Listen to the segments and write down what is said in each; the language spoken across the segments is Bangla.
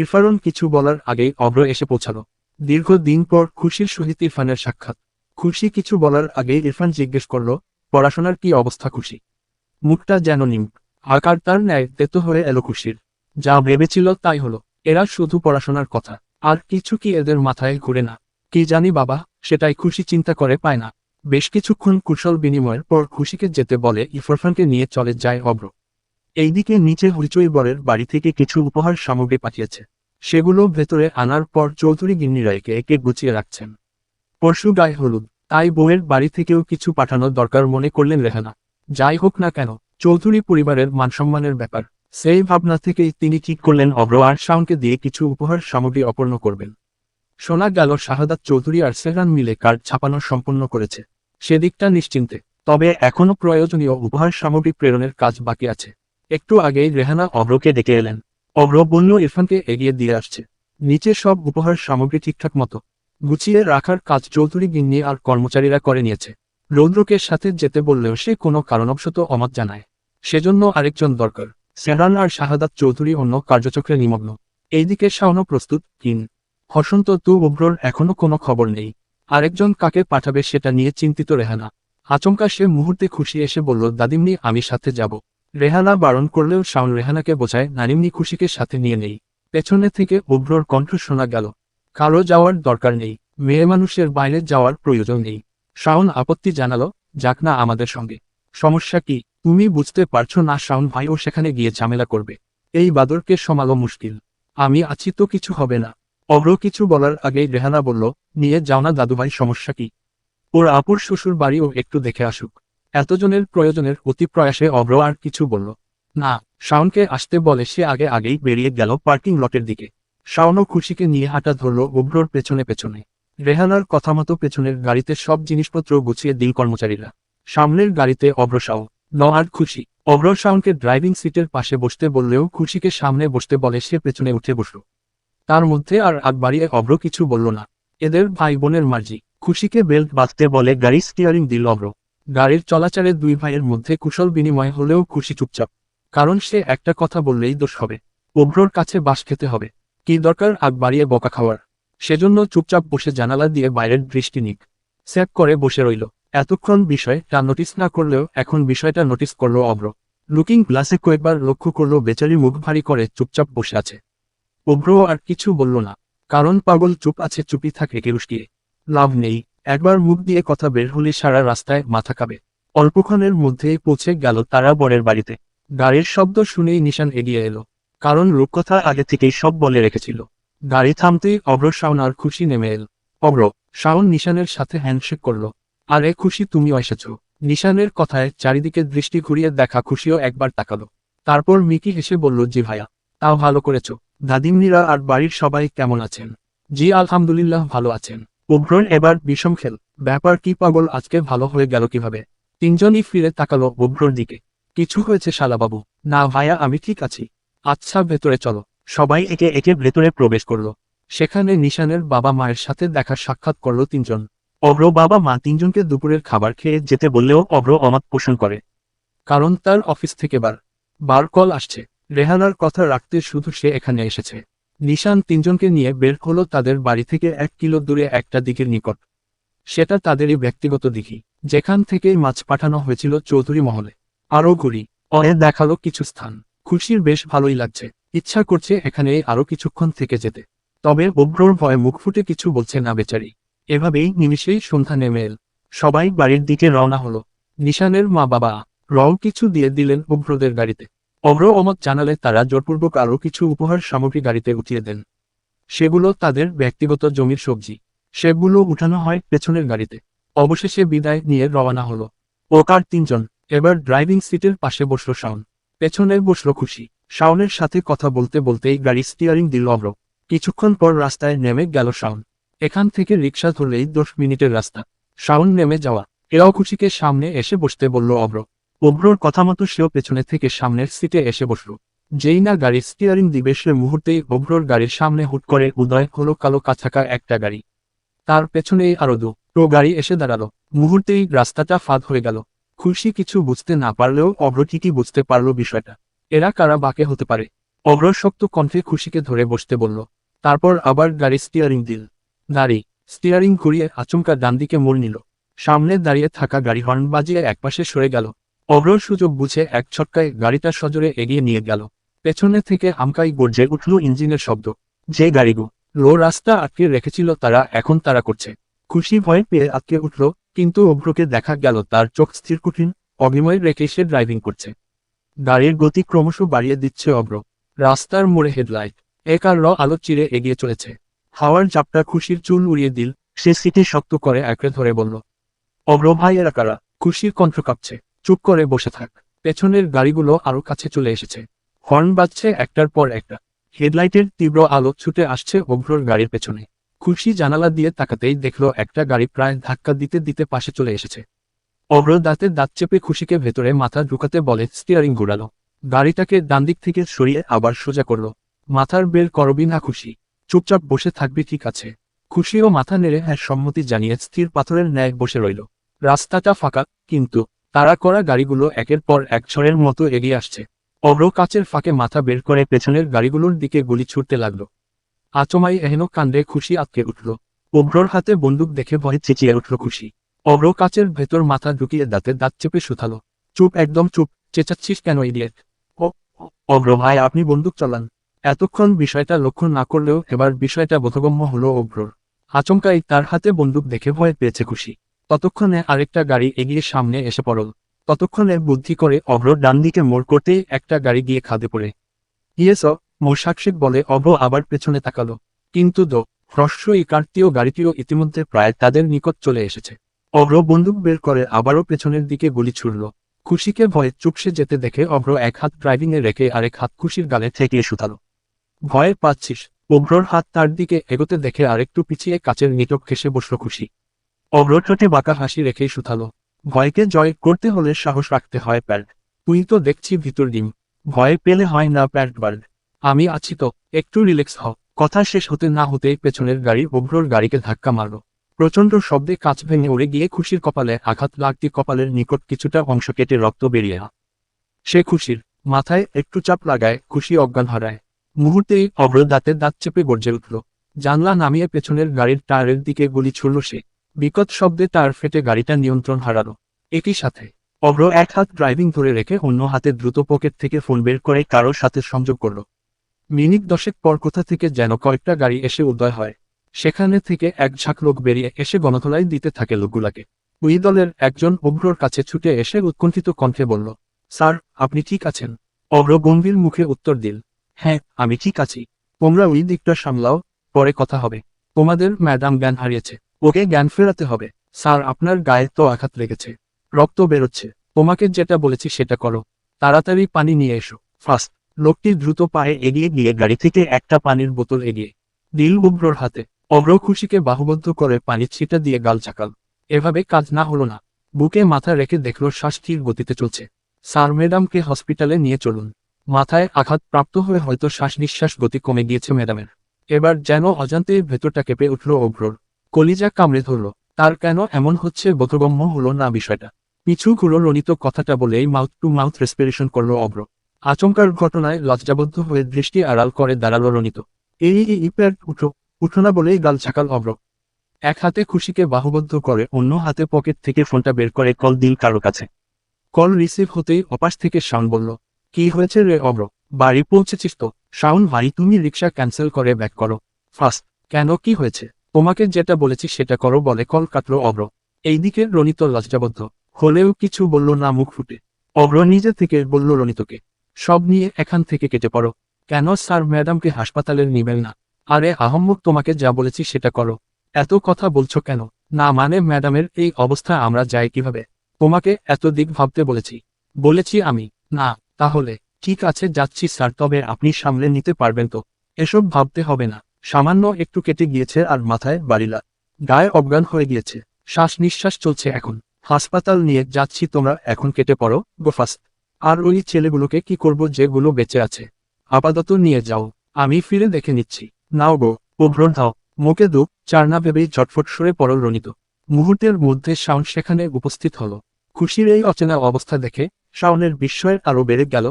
ইরফারন কিছু বলার আগেই অব্র এসে পৌঁছালো। দীর্ঘদিন পর খুশির সহিত ইরফানের সাক্ষাৎ। খুশি কিছু বলার আগেই ইরফান জিজ্ঞেস করল, পড়াশোনার কি অবস্থা খুশি? মুখটা যেন নিম। আকার তার ন্যায় তেতো হয়ে এলো খুশির। যা ভেবেছিল তাই হলো। এরা শুধু পড়াশোনার কথা। আর কিছু কি এদের মাথায় ঘুরে না। কি জানি বাবা, সেটাই খুশি চিন্তা করে পায় না। বেশ কিছুক্ষণ কুশল বিনিময়ের পর খুশিকে যেতে বলে ইরফানকে নিয়ে চলে যায় অব্র এইদিকে নিচে হইচই বরের বাড়ি থেকে কিছু উপহার সামগ্রী পাঠিয়েছে। সেগুলো ভেতরে আনার পর চৌধুরী গিন্নিরা একে একে গুছিয়ে রাখছেন। পরশু গায়ে হলুদ, তাই বউয়ের বাড়ি থেকেও কিছু পাঠানোর দরকার মনে করলেন রেহানা। যাই হোক না কেন, চৌধুরী পরিবারের মানসম্মানের ব্যাপার। সেই ভাবনা থেকেই তিনি ঠিক করলেন অব্র আর শাওনকে দিয়ে কিছু উপহার সামগ্রী অপর্ণ করবেন। শোনা গেল শাহাদাত চৌধুরী আর সেহরান মিলে কার্ড ছাপানো সম্পন্ন করেছে। সেদিকটা নিশ্চিন্তে, তবে এখনও প্রয়োজনীয় উপহার সামগ্রী প্রেরণের কাজ বাকি আছে। একটু আগেই রেহানা অব্রকে ডেকে এলেন। অব্র বলল, ইরফানকে এগিয়ে দিয়ে আসছে। নিচে সব উপহার সামগ্রী ঠিকঠাক মতো। গুছিয়ে রাখার কাজ চৌধুরী গিন্নি আর কর্মচারীরা করে নিয়েছে। রৌদ্রকে সাথে যেতে বললেও সে কোনো কারণবশত অমত জানায়। সেজন্য আরেকজন দরকার। সেহরান আর শাহাদাত চৌধুরী অন্য কার্যচক্রে নিমগ্ন। এইদিকে শাওনও প্রস্তুত, কিন। হসন্ত তু উব্রর এখনও কোনো খবর নেই। আরেকজন কাকে পাঠাবে সেটা নিয়ে চিন্তিত রেহানা। আচমকা সে মুহূর্তে খুশি এসে বলল দাদিমনি আমি সাথে যাব। রেহানা বারণ করলেও শাওন রেহানাকে বোঝায় নানিমনি খুশিকে সাথে নিয়ে নেই। পেছনে থেকে উব্রর কণ্ঠ শোনা গেল। কারও যাওয়ার দরকার নেই। মেয়ে মানুষের বাইরে যাওয়ার প্রয়োজন নেই। শাওন আপত্তি জানালো, যাক না আমাদের সঙ্গে। সমস্যা কি? তুমি বুঝতে পারছ না শাওন ভাইও সেখানে গিয়ে ঝামেলা করবে। এই বাদরকে সমালো মুশকিল। আমি আছি তো কিছু হবে না। অগ্র কিছু বলার আগেই রেহানা বলল, নিয়ে যাও না দাদুভাই, সমস্যা কি? ওর আপুর শ্বশুর বাড়িও একটু দেখে আসুক। এতজনের প্রয়োজনের অতি প্রয়াসে অব্র আর কিছু বলল। না, শাওনকে আসতে বলে সে আগে আগেই বেরিয়ে গেল পার্কিং লটের দিকে। শাওনও খুশিকে নিয়ে হাঁটা ধরল উব্রর পেছনে পেছনে। রেহানার কথা মতো পেছনের গাড়িতে সব জিনিসপত্র গুছিয়ে দিল কর্মচারীরা। সামনের গাড়িতে অব্রসাও ন আর খুশি। অব্র শাওনকে ড্রাইভিং সিটের পাশে বসতে বললেও খুশিকে সামনে বসতে বলে সে পেছনে উঠে বসল। তার মধ্যে আর আগ বাড়িয়ে অব্র কিছু বলল না। এদের ভাই বোনের মার্জি। খুশিকে বেল্ট বাঁধতে বলে গাড়ি স্টিয়ারিং দিল অব্র গাড়ির চলাচলে দুই ভাইয়ের মধ্যে কুশল বিনিময় হলেও খুশি চুপচাপ। কারণ সে একটা কথা বললেই দোষ হবে। অব্রর কাছে বাস খেতে হবে। কি দরকার আগ বাড়িয়ে বকা খাওয়ার? সেজন্য চুপচাপ বসে জানালা দিয়ে বাইরের দৃষ্টি নিক। স্যাপ করে বসে রইল। এতক্ষণ বিষয়টা নোটিস না করলেও এখন বিষয়টা নোটিস করল অব্র লুকিং গ্লাসে কয়েকবার লক্ষ্য করল বেচারি মুখ ভারী করে চুপচাপ বসে আছে। অব্র আর কিছু বলল না। কারণ পাগল চুপ আছে, চুপি থাকে কেরুষ্কিয়ে লাভ নেই। একবার মুখ দিয়ে কথা বের হলে সারা রাস্তায় মাথা কাবে অল্পক্ষণের মধ্যেই পৌঁছে গেল তারা বরের বাড়িতে। গাড়ির শব্দ শুনেই নিশান এগিয়ে এলো, কারণ রূপকথা আগে থেকেই সব বলে রেখেছিল। গাড়ি থামতেই অগ্র শাওন আর খুশি নেমে এল। অগ্র, শাওন নিশানের সাথে হ্যান্ডশেক করল। আরে খুশি, তুমিও এসেছ। নিশানের কথায় চারিদিকে দৃষ্টি ঘুরিয়ে দেখা খুশিও একবার তাকালো। তারপর মিকি হেসে বলল, জি ভাইয়া, তাও ভালো করেছ। দাদিমনিরা আর বাড়ির সবাই কেমন আছেন? জি, আলহামদুলিল্লাহ, ভালো আছেন। উগ্রর এবার বিষম খেল। ব্যাপার কি পাগল, আজকে ভালো হয়ে গেল কীভাবে? তিনজনই ফিরে তাকালো উগ্রর দিকে। কিছু হয়েছে শালাবাবু। না ভাইয়া আমি ঠিক আছি। আচ্ছা ভেতরে চলো। সবাই একে একে ভেতরে প্রবেশ করল। সেখানে নিশানের বাবা মায়ের সাথে দেখা সাক্ষাৎ করল তিনজন। অব্র বাবা মা তিনজনকে দুপুরের খাবার খেয়ে যেতে বললেও অব্র অমাত পোষণ করে। কারণ তার অফিস থেকে বার। বার কল আসছে। রেহানার কথা রাখতে শুধু সে এখানে এসেছে। নিশান তিনজনকে নিয়ে বের হলো তাদের বাড়ি থেকে এক কিলো দূরে একটা দিকের নিকট। সেটা তাদেরই ব্যক্তিগত দিঘি, যেখান থেকেই মাছ পাঠানো হয়েছিল চৌধুরী মহলে। আরও ঘুরি অয়ে দেখাল কিছু স্থান। খুশির বেশ ভালোই লাগছে, ইচ্ছা করছে এখানে আরও কিছুক্ষণ থেকে যেতে। তবে অব্রর ভয়ে মুখ ফুটে কিছু বলছে না বেচারি। এভাবেই নিমিষেই সন্ধ্যা নেমে এল। সবাই বাড়ির দিকে রওনা হলো। নিশানের মা বাবা রও কিছু দিয়ে দিলেন অভ্রদের গাড়িতে। অভ্র অমত জানালে তারা জোরপূর্বক আরও কিছু উপহার সামগ্রী গাড়িতে উঠিয়ে দেন। সেগুলো তাদের ব্যক্তিগত জমির সবজি। সেগুলো উঠানো হয় পেছনের গাড়িতে। অবশেষে বিদায় নিয়ে রওনা হলো। ওকার তিনজন। এবার ড্রাইভিং সিটের পাশে বসল শাওন। পেছনে বসল খুশি। শাওনের সাথে কথা বলতে বলতেই গাড়ি স্টিয়ারিং দিল অব্র কিছুক্ষণ পর রাস্তায় নেমে গেল শাওন। এখান থেকে রিক্সা ধরলেই দশ মিনিটের রাস্তা। শাওন নেমে যাওয়া। এরাও খুশিকে সামনে এসে বসতে বলল অব্র অব্রর কথা মতো সেও পেছনে থেকে সামনের সিটে এসে বসল। যেই না গাড়ির স্টিয়ারিং দিবে সে মুহূর্তেই অব্রর গাড়ির সামনে হুট করে উদয় হলো কালো কাছাকা একটা গাড়ি। তার পেছনেই আরও দু প্রো গাড়ি এসে দাঁড়াল। মুহূর্তেই রাস্তাটা ফাঁদ হয়ে গেল। খুশি কিছু বুঝতে না পারলেও অব্র ঠিকই বুঝতে পারল বিষয়টা। এরা কারা বাকে হতে পারে? অগ্র শক্ত কণ্ঠে খুশিকে ধরে বসতে বলল। তারপর আবার গাড়ি স্টিয়ারিং দিল। গাড়ি স্টিয়ারিং ঘুরিয়ে আচমকা ডান দিকে মোড় নিল। সামনে দাঁড়িয়ে থাকা গাড়ি হর্ন বাজিয়ে একপাশে সরে গেল। অগ্র সুযোগ বুঝে এক ছটকায় গাড়িটা সজোরে এগিয়ে নিয়ে গেল। পেছনে থেকে আমকাই গর্জে উঠল ইঞ্জিনের শব্দ। যে গাড়িগুলো লো রাস্তা আটকে রেখেছিল তারা এখন তারা করছে। খুশি ভয় পেয়ে আটকে উঠল, কিন্তু অভ্রকে দেখা গেল তার চোখ স্থির কঠিন অভিময় রেখে সে ড্রাইভিং করছে। গাড়ির গতি ক্রমশ বাড়িয়ে দিচ্ছে অভ্র রাস্তার মোড়ে হেডলাইট। একার র আলো চিরে এগিয়ে চলেছে। হাওয়ার চাপটা খুশির চুল উড়িয়ে দিল। সে সিটে শক্ত করে একড়ে ধরে বলল অভ্র ভাই কারা? খুশির কণ্ঠ কাঁপছে। চুপ করে বসে থাক। পেছনের গাড়িগুলো আরও কাছে চলে এসেছে। হর্ন বাজছে একটার পর একটা। হেডলাইটের তীব্র আলো ছুটে আসছে অভ্রর গাড়ির পেছনে। খুশি জানালা দিয়ে তাকাতেই দেখল একটা গাড়ি প্রায় ধাক্কা দিতে দিতে পাশে চলে এসেছে। অভ্র দাঁতে দাঁত চেপে খুশিকে ভেতরে মাথা ঢুকাতে বলে, স্টিয়ারিং ঘুরালো। গাড়িটাকে ডান দিক থেকে সরিয়ে আবার সোজা করল। মাথার বের করবি না খুশি। চুপচাপ বসে থাকবি ঠিক আছে। খুশিও মাথা নেড়ে হ্যাঁ সম্মতি জানিয়ে স্থির পাথরের ন্যায় বসে রইল। রাস্তাটা ফাঁকা, কিন্তু তারা করা গাড়িগুলো একের পর এক ছড়ের মতো এগিয়ে আসছে। অভ্র কাচের ফাঁকে মাথা বের করে পেছনের গাড়িগুলোর দিকে গুলি ছুটতে লাগল। আচমাই এহেন কাণ্ডে খুশি আটকে উঠল। অভ্রর হাতে বন্দুক দেখে ভয়ে চেঁচিয়ে উঠল খুশি। অভ্র কাচের ভেতর মাথা ঢুকিয়ে দাঁতে দাঁত চেপে শুথালো চুপ, একদম চুপ, চেঁচাচ্ছিস কেন ইডিয়েট? অভ্র ভাই, আপনি বন্দুক চালান। এতক্ষণ বিষয়টা লক্ষ্য না করলেও এবার বিষয়টা বোধগম্য হলো অভ্রর আচমকাই তার হাতে বন্দুক দেখে ভয় পেয়েছে খুশি। ততক্ষণে আরেকটা গাড়ি এগিয়ে সামনে এসে পড়ল। ততক্ষণে বুদ্ধি করে অভ্র ডান দিকে মোড় করতেই একটা গাড়ি গিয়ে খাদে পড়ে। ইয়েস, মোর মোশাকশিক বলে অভ্র আবার পেছনে তাকালো। কিন্তু দো হ্রস্ব এই কারটিও গাড়িটিও ইতিমধ্যে প্রায় তাদের নিকট চলে এসেছে। অভ্র বন্দুক বের করে আবারও পেছনের দিকে গুলি ছুড়ল। খুশিকে ভয়ে চুপসে যেতে দেখে অভ্র এক হাত ড্রাইভিংয়ে রেখে আরেক হাত খুশির গালে ঠেকিয়ে শুধালো। ভয়ে পাচ্ছিস, অভ্রর হাত তার দিকে এগোতে দেখে আরেকটু পিছিয়ে কাচের নিটক ঘেসে বসল খুশি। অভ্র ঠোঁটে বাঁকা হাসি রেখেই শুধালো। ভয়কে জয় করতে হলে সাহস রাখতে হয় প্যাড তুই তো দেখছি ভিতর ডিম। ভয় পেলে হয় না প্যাড বার্ড। আমি আছি তো, একটু রিল্যাক্স হও। কথা শেষ হতে না হতেই পেছনের গাড়ি অভ্রর গাড়িকে ধাক্কা মারল। প্রচণ্ড শব্দে কাঁচ ভেঙে উড়ে গিয়ে খুশির কপালে, আঘাত লাগতে কপালের নিকট কিছুটা অংশ কেটে রক্ত বেরিয়ে সে খুশির, মাথায় একটু চাপ লাগায়, খুশি অজ্ঞান হারায়। মুহূর্তেই অভ্র দাঁতে দাঁত চেপে গর্জে উঠল। জানলা নামিয়ে পেছনের গাড়ির টায়ারের দিকে গুলি ছুড়ল সে। বিকট শব্দে তার ফেটে গাড়িটা নিয়ন্ত্রণ হারালো। একই সাথে, অগ্র এক হাত ড্রাইভিং ধরে রেখে অন্য হাতে দ্রুত পকেট থেকে ফোন বের করে কারোর সাথে সংযোগ করল। মিনিট দশেক পর কোথা থেকে যেন কয়েকটা গাড়ি এসে উদয় হয়। সেখানে থেকে এক ঝাঁক লোক বেরিয়ে এসে গণধোলাই দিতে থাকে লোকগুলাকে। ওই দলের একজন অভ্রর কাছে ছুটে এসে উৎকণ্ঠিত কণ্ঠে বলল, স্যার, আপনি ঠিক আছেন? অভ্র গম্ভীর মুখে উত্তর দিল হ্যাঁ আমি ঠিক আছি। তোমরা ওই দিকটা সামলাও, পরে কথা হবে। তোমাদের ম্যাডাম জ্ঞান হারিয়েছে। ওকে জ্ঞান ফেরাতে হবে। স্যার, আপনার গায়ে তো আঘাত লেগেছে। রক্ত বেরোচ্ছে। তোমাকে যেটা বলেছি সেটা করো। তাড়াতাড়ি পানি নিয়ে এসো। ফার্স্ট লোকটি দ্রুত পায়ে এগিয়ে গিয়ে গাড়ি থেকে একটা পানির বোতল এগিয়ে দিল উব্রর হাতে। অগ্র খুশিকে বাহুবদ্ধ করে পানি ছিটা দিয়ে গাল চাকাল এভাবে কাজ না হলো না। বুকে মাথা রেখে দেখল শ্বাস স্থির গতিতে চলছে। স্যার, ম্যাডামকে হসপিটালে নিয়ে চলুন। মাথায় আঘাত প্রাপ্ত হয়ে হয়তো শ্বাস নিঃশ্বাস গতি কমে গিয়েছে ম্যাডামের। এবার যেন অজান্তে ভেতরটা কেঁপে উঠল অভ্রর কলিজা কামড়ে ধরল। তার কেন এমন হচ্ছে বোধগম্য হলো না বিষয়টা? পিছু ঘুরো রণিত কথাটা বলেই মাউথ টু মাউথ রেসপিরেশন করল অভ্র। আচমকার ঘটনায় লজ্জাবদ্ধ হয়ে দৃষ্টি আড়াল করে দাঁড়াল রণিত। এই ইপ্যার উঠো উঠো না বলেই গাল ছাকাল অভ্র। এক হাতে খুশিকে বাহুবদ্ধ করে অন্য হাতে পকেট থেকে ফোনটা বের করে কল দিল কারও কাছে। কল রিসিভ হতেই অপাশ থেকে শাউন বলল, কি হয়েছে রে অভ্র? বাড়ি পৌঁছেছিস তো? শাউন ভাই, তুমি রিক্সা ক্যান্সেল করে ব্যাক করো। ফার্স্ট কেন কি হয়েছে? তোমাকে যেটা বলেছি সেটা করো বলে কল কাটলো অভ্র এইদিকে রনিত লজ্জাবদ্ধ। হলেও কিছু বলল না, মুখ ফুটে। অভ্র নিজে থেকে বলল রনিতকে সব নিয়ে এখান থেকে কেটে পড়ো। কেন স্যার ম্যাডামকে হাসপাতালে নিবেন না? আরে আহম্মক, তোমাকে যা বলেছি সেটা করো। এত কথা বলছো কেন? না মানে ম্যাডামের এই অবস্থা আমরা যাই কীভাবে? তোমাকে এত দিক ভাবতে বলেছি। বলেছি আমি, না, তাহলে। ঠিক আছে, যাচ্ছি স্যার, তবে আপনি সামলে নিতে পারবেন তো। এসব ভাবতে হবে না। সামান্য একটু কেটে গিয়েছে আর মাথায় বাড়িলা। গায়ে অজ্ঞান হয়ে গিয়েছে। শ্বাস নিঃশ্বাস চলছে এখন। হাসপাতাল নিয়ে যাচ্ছি তোমরা এখন কেটে পড়ো গোফাস্ট আর ওই ছেলেগুলোকে কি করব যেগুলো বেঁচে আছে? আপাতত নিয়ে যাও। আমি ফিরে দেখে নিচ্ছি। নাও গো উভ্রণ দাও মুখে দুঃখ চার না ভেবেই চটফট সরে পড়ল রণিত। মুহূর্তের মধ্যে শাওন সেখানে উপস্থিত হল। খুশির এই অচেনা অবস্থা দেখে শাওনের বিস্ময়ের আরও বেড়ে গেল,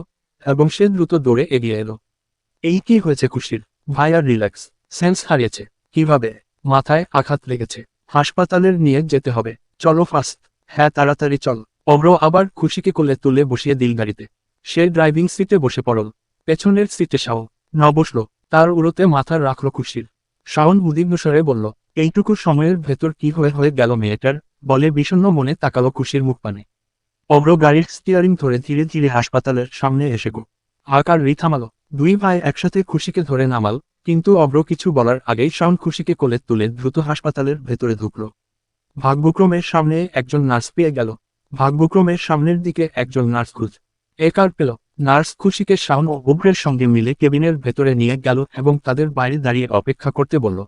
এবং সে দ্রুত দৌড়ে এগিয়ে এলো। এই কি হয়েছে খুশির? ভাই আর রিল্যাক্স। সেন্স হারিয়েছে। কীভাবে? মাথায় আঘাত লেগেছে। হাসপাতালের নিয়ে যেতে হবে। চলো ফাস্ট হ্যাঁ তাড়াতাড়ি চল। অব্র আবার খুশিকে কোলে তুলে বসিয়ে দিল গাড়িতে। সে ড্রাইভিং সিটে বসে পড়ল। পেছনের সিটে শাও ন বসল। তার উড়োতে মাথা রাখল খুশির। শাওন স্বরে বলল, এইটুকু সময়ের ভেতর কি হয়ে হয়ে গেল মেয়েটার? বলে বিষণ্ণ মনে তাকালো খুশির মুখ পানে। অব্র গাড়ির স্টিয়ারিং ধরে ধীরে ধীরে হাসপাতালের সামনে এসে গো। আকার রি থামালো দুই ভাই একসাথে খুশিকে ধরে নামাল। কিন্তু অব্র কিছু বলার আগেই শাওন খুশিকে কোলে তুলে দ্রুত হাসপাতালের ভেতরে ঢুকল। ভাগ্যক্রমের সামনে একজন নার্স পেয়ে গেল। ভাগ্যক্রমের সামনের দিকে একজন নার্স খুঁজ। এ পেল? নার্স খুশিকে শাওন ও অভ্রের সঙ্গে মিলে কেবিনের ভেতরে নিয়ে গেল এবং তাদের বাইরে দাঁড়িয়ে অপেক্ষা করতে বলল।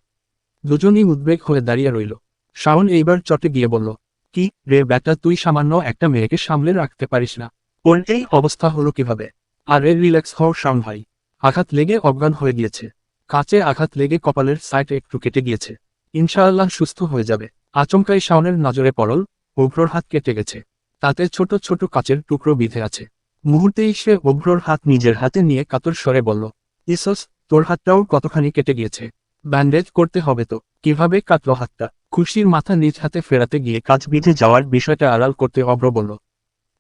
দুজনই উদ্বেগ হয়ে দাঁড়িয়ে রইল। শাওন এইবার চটে গিয়ে বলল, কি রে ব্যাটা, তুই সামান্য একটা মেয়েকে সামলে রাখতে পারিস না। ওর এই অবস্থা হলো কীভাবে? আরে রিল্যাক্স হও শাওন ভাই। আঘাত লেগে অজ্ঞান হয়ে গিয়েছে। কাচে আঘাত লেগে কপালের সাইড একটু কেটে গিয়েছে। ইনশাআল্লাহ সুস্থ হয়ে যাবে। আচমকাই শাওনের নজরে পড়ল, অভ্রর হাত কেটে গেছে। তাতে ছোট ছোট কাচের টুকরো বিঁধে আছে। মুহূর্তেই সে অভ্রর হাত নিজের হাতে নিয়ে কাতর স্বরে বলল, ইসস, তোর হাতটাও কতখানি কেটে গিয়েছে? ব্যান্ডেজ করতে হবে তো। কীভাবে কাটলো হাতটা? খুশির মাথা নিজ হাতে ফেরাতে গিয়ে কাজ বিঁধে যাওয়ার বিষয়টা আড়াল করতে অভ্র বলল,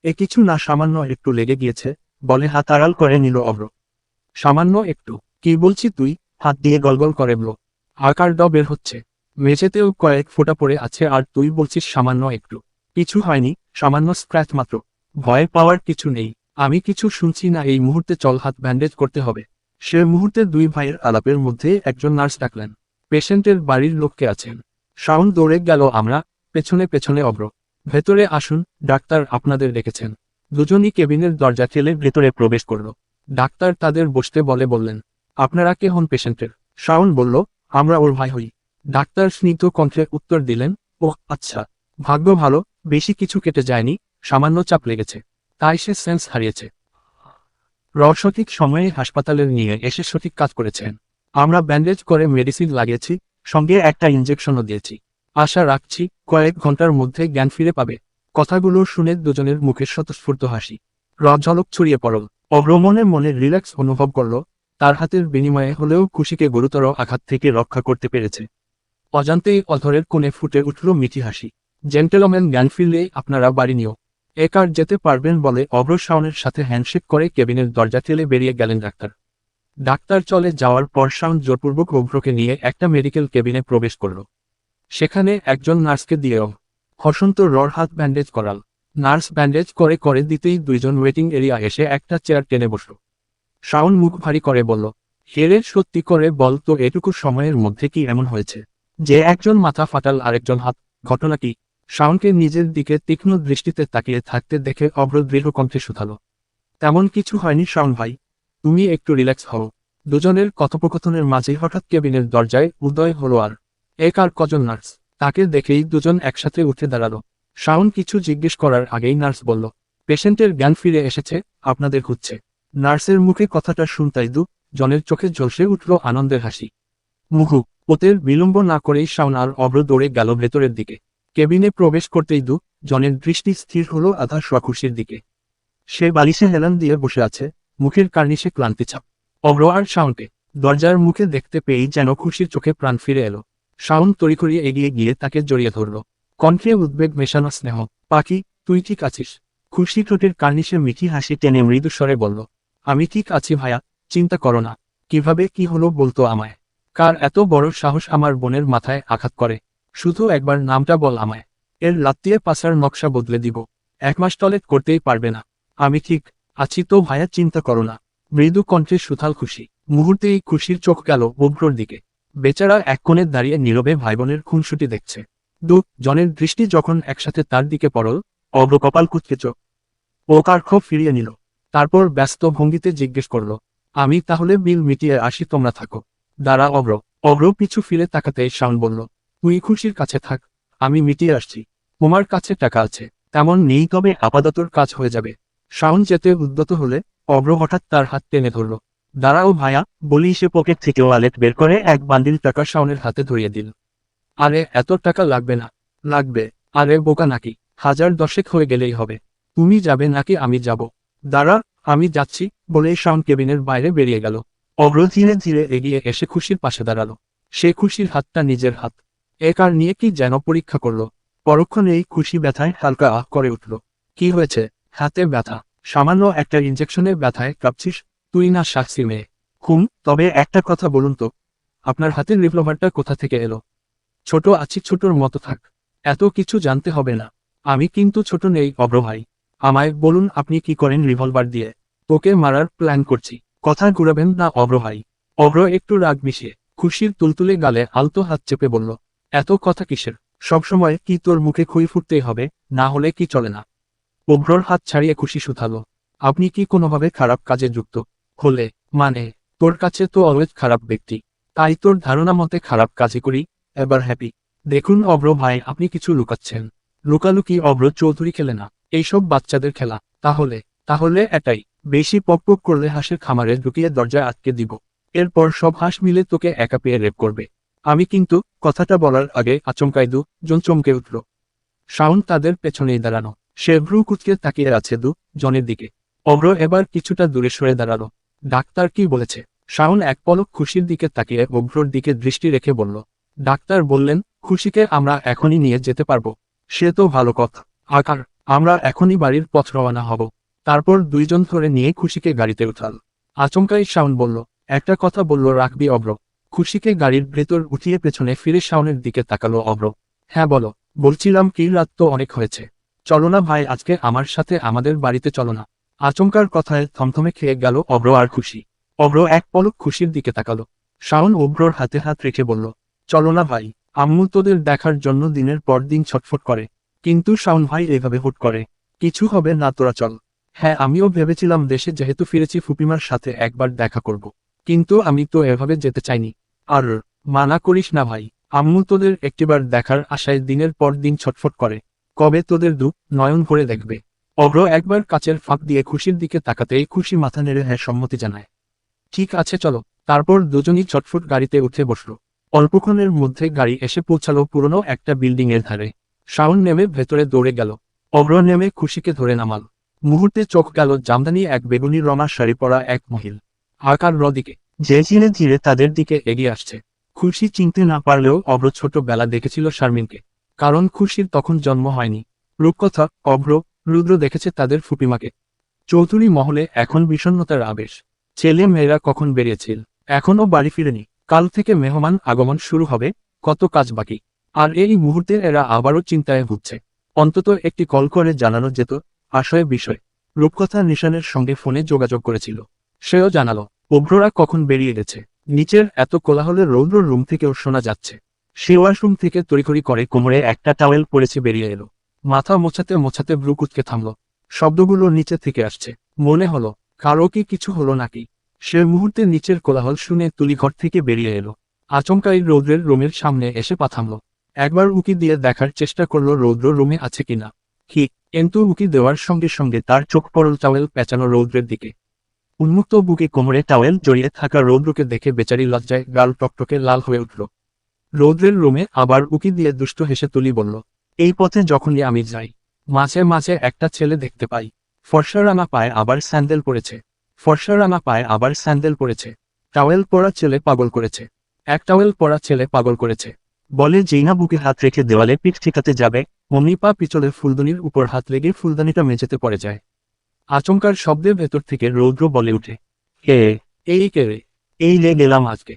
এ কিছু না, সামান্য একটু লেগে গিয়েছে। বলে হাত আড়াল করে নিল অভ্র। সামান্য একটু। কি বলছি তুই? হাত দিয়ে গলগল করে বলো আকার ড বের হচ্ছে। মেঝেতেও কয়েক ফোঁটা পড়ে আছে আর তুই বলছিস সামান্য একটু। কিছু হয়নি, সামান্য স্ক্র্যাচ মাত্র। ভয় পাওয়ার কিছু নেই। আমি কিছু শুনছি না, এই মুহূর্তে চল হাত ব্যান্ডেজ করতে হবে। সে মুহূর্তে দুই ভাইয়ের আলাপের মধ্যে একজন নার্স ডাকলেন। পেশেন্টের বাড়ির লোককে আছেন। শাওন দৌড়ে গেল আমরা, পেছনে পেছনে অব্র ভেতরে আসুন, ডাক্তার আপনাদের রেখেছেন দুজনই কেবিনের দরজা ঠেলে ভেতরে প্রবেশ করল। ডাক্তার তাদের বসতে বলে বললেন আপনারা কে হন পেশেন্টের? শাওন বলল, আমরা ওর ভাই হই। ডাক্তার স্নিগ্ধ কণ্ঠে উত্তর দিলেন ও আচ্ছা। ভাগ্য ভালো, বেশি কিছু কেটে যায়নি, সামান্য চাপ লেগেছে। তাই সে সেন্স হারিয়েছে। র সঠিক সময়ে হাসপাতালের নিয়ে এসে সঠিক কাজ করেছেন। আমরা ব্যান্ডেজ করে মেডিসিন লাগিয়েছি, সঙ্গে একটা ইঞ্জেকশনও দিয়েছি। আশা রাখছি, কয়েক ঘণ্টার মধ্যে জ্ঞান ফিরে পাবে। কথাগুলো শুনে দুজনের মুখে স্বতঃস্ফূর্ত হাসি। রঝলক ছড়িয়ে পড়ল। অভ্রমণের মনে রিল্যাক্স অনুভব করল তার হাতের বিনিময়ে হলেও খুশিকে গুরুতর আঘাত থেকে রক্ষা করতে পেরেছে। অজান্তেই অধরের কোণে ফুটে উঠল মিঠি হাসি। জেন্টেলম্যান জ্ঞান ফিরলে আপনারা বাড়ি নিও। একার যেতে পারবেন বলে অভ্র শাওনের সাথে হ্যান্ডশেক করে কেবিনের দরজা ঠেলে বেরিয়ে গেলেন ডাক্তার। ডাক্তার চলে যাওয়ার পর শাওন জোরপূর্বক অভ্রকে নিয়ে একটা মেডিকেল কেবিনে প্রবেশ করল। সেখানে একজন নার্সকে দিয়েও হসন্ত রর হাত ব্যান্ডেজ করাল। নার্স ব্যান্ডেজ করে করে দিতেই দুইজন ওয়েটিং এরিয়া এসে একটা চেয়ার টেনে বসল। শাওন মুখ ভারী করে বলল, হেরে সত্যি করে বল তো, এটুকু সময়ের মধ্যে কি এমন হয়েছে? যে একজন মাথা ফাটাল আরেকজন হাত, ঘটনা কি? শাওনকে নিজের দিকে তীক্ষ্ণ দৃষ্টিতে তাকিয়ে থাকতে দেখে অভ্র দৃঢ় কণ্ঠে শুধালো, তেমন কিছু হয়নি শাওন ভাই, তুমি একটু রিল্যাক্স হও। দুজনের কথোপকথনের মাঝে হঠাৎ কেবিনের দরজায় উদয় হলো আর, এক আর কজন নার্স, তাকে দেখেই দুজন একসাথে উঠে দাঁড়াল। শাওন কিছু জিজ্ঞেস করার আগেই নার্স বলল, পেশেন্টের জ্ঞান ফিরে এসেছে, আপনাদের খুঁজছে নার্সের মুখে কথাটা শুনতাই দু, জনের চোখে ঝলসে উঠল আনন্দের হাসি। মুহু ওদের বিলম্ব না করেই শাওন আর অব্র দৌড়ে গেল ভেতরের দিকে। কেবিনে প্রবেশ করতেই দু, জনের দৃষ্টি স্থির হলো আধা শোয়াখুশির দিকে। সে বালিশে হেলান দিয়ে বসে আছে, মুখের কার্নিশে ক্লান্তি ছাপ। অব্র আর শাওনকে, দরজার মুখে দেখতে পেয়েই যেন খুশির চোখে প্রাণ ফিরে এলো। শাওন তড়িখড়ি এগিয়ে গিয়ে তাকে জড়িয়ে ধরল। কণ্ঠে উদ্বেগ মেশানো স্নেহ, পাখি, তুই ঠিক আছিস? খুশি ঠোঁটের কার্নিশে মিঠি হাসি টেনে মৃদু স্বরে বলল আমি ঠিক আছি ভাইয়া চিন্তা করো না। কীভাবে কি হলো বলতো আমায়। কার এত বড় সাহস আমার বোনের মাথায় আঘাত করে। শুধু একবার নামটা বল আমায়। এর লাত্তিয়ে পাশার নকশা বদলে দিব। এক মাস টলেট করতেই পারবে না। আমি ঠিক আছি তো ভাইয়া চিন্তা করো না। মৃদু কণ্ঠে সুথাল খুশি। মুহূর্তেই খুশির চোখ গেল অভ্রর দিকে। বেচারা এক কোণে দাঁড়িয়ে নীরবে ভাইবোনের খুনসুটি দেখছে। দু, জনের দৃষ্টি যখন একসাথে তার দিকে পড়ল, অগ্রকপাল কুচকে চোখ ও কার ফিরিয়ে নিল। তারপর ব্যস্ত ভঙ্গিতে জিজ্ঞেস করল, আমি তাহলে মিল মিটিয়ে আসি, তোমরা থাকো। দাঁড়া অগ্র অগ্র পিছু ফিরে তাকাতে শাওন বলল, তুই খুশির কাছে থাক, আমি মিটিয়ে আসছি। তোমার কাছে টাকা আছে, তেমন নেই তবে আপাততর কাজ হয়ে যাবে। শাওন যেতে উদ্যত হলে অগ্র হঠাৎ তার হাত টেনে ধরল দাঁড়াও ভাইয়া বলি সে পকেট থেকে ওয়ালেট বের করে এক বান্ডিল টাকা শাওনের হাতে ধরিয়ে দিল। আরে, এত টাকা লাগবে না, লাগবে, আরে বোকা নাকি, হাজার দশেক হয়ে গেলেই হবে, তুমি যাবে নাকি আমি যাব? দাঁড়া, আমি যাচ্ছি, বলে শাওন কেবিনের বাইরে বেরিয়ে গেল। অগ্র ধীরে ধীরে এগিয়ে এসে খুশির পাশে দাঁড়াল। সে খুশির হাতটা নিজের হাত। এক আর নিয়ে কি যেন পরীক্ষা করল। পরক্ষণেই খুশি ব্যথায় হালকা আহ করে উঠল। কি হয়েছে? হাতে ব্যথা। সামান্য একটা ইঞ্জেকশনে ব্যথায় কাঁপছিস? তুই না সাক্ষী মেয়ে। হুম, তবে একটা কথা বলুন তো। আপনার হাতের রিভলভারটা কোথা থেকে এলো? ছোট আছি, ছোটর মতো থাক। এত কিছু জানতে হবে না। আমি কিন্তু ছোট নেই অব্র ভাই আমায় বলুন আপনি কি করেন রিভলভার দিয়ে। তোকে মারার প্ল্যান করছি। কথা ঘুরাবেন না অব্র ভাই। অব্র একটু রাগ মিশিয়ে খুশির তুলতুলে গালে আলতো হাত চেপে বলল, এত কথা কিসের? সবসময় কি তোর মুখে খুই ফুটতেই হবে? না হলে কি চলে না? অভ্রর হাত ছাড়িয়ে খুশি শুধালো, আপনি কি কোনোভাবে খারাপ কাজে যুক্ত? হলে মানে তোর কাছে তো অলওয়েজ খারাপ ব্যক্তি। তাই তোর ধারণা মতে খারাপ কাজে করি, এবার হ্যাপি দেখুন অব্র ভাই, আপনি কিছু লুকাচ্ছেন। লুকালুকি অব্র চৌধুরী খেলে না। এইসব বাচ্চাদের খেলা। তাহলে তাহলে এটাই। বেশি পক পক করলে হাঁসের খামারে ঢুকিয়ে দরজায় আটকে দিব। এরপর সব হাঁস মিলে তোকে একা পেয়ে রেপ করবে। আমি কিন্তু কথাটা বলার আগে আচমকাই দু, জন চমকে উঠল। শাওন তাদের পেছনেই দাঁড়ানো। সে ভ্রু কুচকে তাকিয়ে আছে দু, জনের দিকে। অব্র এবার কিছুটা দূরে সরে দাঁড়াল। ডাক্তার কি বলেছে? শাওন এক পলক খুশির দিকে তাকিয়ে অভ্রর দিকে দৃষ্টি রেখে বলল, ডাক্তার বললেন, খুশিকে আমরা এখনই নিয়ে যেতে পারব। সে তো ভালো কথা। আকার আমরা এখনই বাড়ির পথ রওনা হব। তারপর দুইজন ধরে নিয়ে খুশিকে গাড়িতে উঠাল। আচমকাই শাওন বলল, একটা কথা বলল রাখবি অব্র খুশিকে গাড়ির ভেতর উঠিয়ে পেছনে ফিরে শাওনের দিকে তাকালো অব্র হ্যাঁ বলো, বলছিলাম কি রাত তো অনেক হয়েছে। চলো না ভাই, আজকে আমার সাথে আমাদের বাড়িতে চলো না আচমকার কথায় থমথমে খেয়ে গেল অব্র আর খুশি। অব্র এক পলক খুশির দিকে তাকালো। শাওন অব্রর হাতে হাত রেখে বলল, চলো না ভাই, আম্মু তোদের দেখার জন্য দিনের পর দিন ছটফট করে। কিন্তু শাওন ভাই এভাবে হুট করে, কিছু হবে না তোরা চল। হ্যাঁ আমিও ভেবেছিলাম দেশে যেহেতু ফিরেছি ফুপিমার সাথে একবার দেখা করব, কিন্তু আমি তো এভাবে যেতে চাইনি। আর মানা করিস না ভাই, আম্মু তোদের একটিবার দেখার আশায় দিনের পর দিন ছটফট করে, কবে তোদের দু, নয়ন ভরে দেখবে। অগ্র একবার কাচের ফাঁক দিয়ে খুশির দিকে তাকাতেই খুশি মাথা নেড়ে হ্যাঁ সম্মতি জানায়। ঠিক আছে, চলো। তারপর দুজনই ছটফট গাড়িতে উঠে বসল। অল্পক্ষণের মধ্যে গাড়ি এসে পৌঁছালো পুরনো একটা বিল্ডিং এর ধারে। শাওন নেমে ভেতরে দৌড়ে গেল। অগ্র নেমে খুশিকে ধরে নামাল। মুহূর্তে চোখ গেল জামদানি এক বেগুনি রঙা শাড়ি পরা এক মহিল। আকার রদিকে যে ধীরে ধীরে তাদের দিকে এগিয়ে আসছে। খুশি চিনতে না পারলেও অব্র ছোটবেলা দেখেছিল শারমিনকে। কারণ খুশির তখন জন্ম হয়নি। রূপকথা অভ্র রুদ্র দেখেছে তাদের ফুপিমাকে। চৌধুরী মহলে এখন বিষণ্ণতার আবেশ। ছেলে মেয়েরা কখন বেরিয়েছিল? এখনও বাড়ি ফিরেনি। কাল থেকে মেহমান আগমন শুরু হবে। কত কাজ বাকি? আর এই মুহূর্তে এরা আবারও চিন্তায় ভুগছে। অন্তত একটি কল করে জানানো যেত আশয় বিষয় রূপকথা নিশানের সঙ্গে ফোনে যোগাযোগ করেছিল। সেও জানালো, অভ্ররা কখন বেরিয়ে গেছে? নিচের এত কোলাহলের রৌদ্র রুম থেকেও শোনা যাচ্ছে। সে ওয়াশরুম থেকে তড়িঘড়ি করে কোমরে একটা টাওয়েল পড়েছে বেরিয়ে এলো। মাথা মোছাতে মোছাতে ব্রুকুতকে থামল। শব্দগুলো নিচে থেকে আসছে। মনে হলো কারও কি কিছু হলো নাকি? সে মুহূর্তে নিচের কোলাহল শুনে তুলি ঘর থেকে বেরিয়ে এলো। আচমকাই রৌদ্রের রুমের সামনে এসে পাথামল একবার উকি দিয়ে দেখার চেষ্টা করল রৌদ্র রুমে আছে কিনা। কি কিন্তু উকি দেওয়ার সঙ্গে সঙ্গে তার চোখ পড়ল টাওয়েল পেঁচানো রৌদ্রের দিকে। উন্মুক্ত বুকে কোমরে টাওয়েল জড়িয়ে থাকা রৌদ্রকে দেখে বেচারি লজ্জায় গাল টকটকে লাল হয়ে উঠল। রৌদ্রের রুমে আবার উকি দিয়ে দুষ্ট হেসে তুলি বলল, এই পথে যখনই আমি যাই, মাঝে মাঝে একটা ছেলে দেখতে পাই। ফর্সা রাঙা পায়ে আবার স্যান্ডেল পরেছে, ফর্সা রাঙা পায়ে আবার স্যান্ডেল পরেছে। টাওয়েল পরা ছেলে পাগল করেছে, এক টাওয়েল পরা ছেলে পাগল করেছে। বলে যেই না বুকে হাত রেখে দেওয়ালে পিঠ ঠেকাতে যাবে, অমনি পা পিছলে ফুলদানির উপর হাত লেগে ফুলদানিটা মেঝেতে পড়ে যায়। আচমকার শব্দের ভেতর থেকে রৌদ্র বলে উঠে, কে? এই কে রে? এই লে গেলাম আজকে।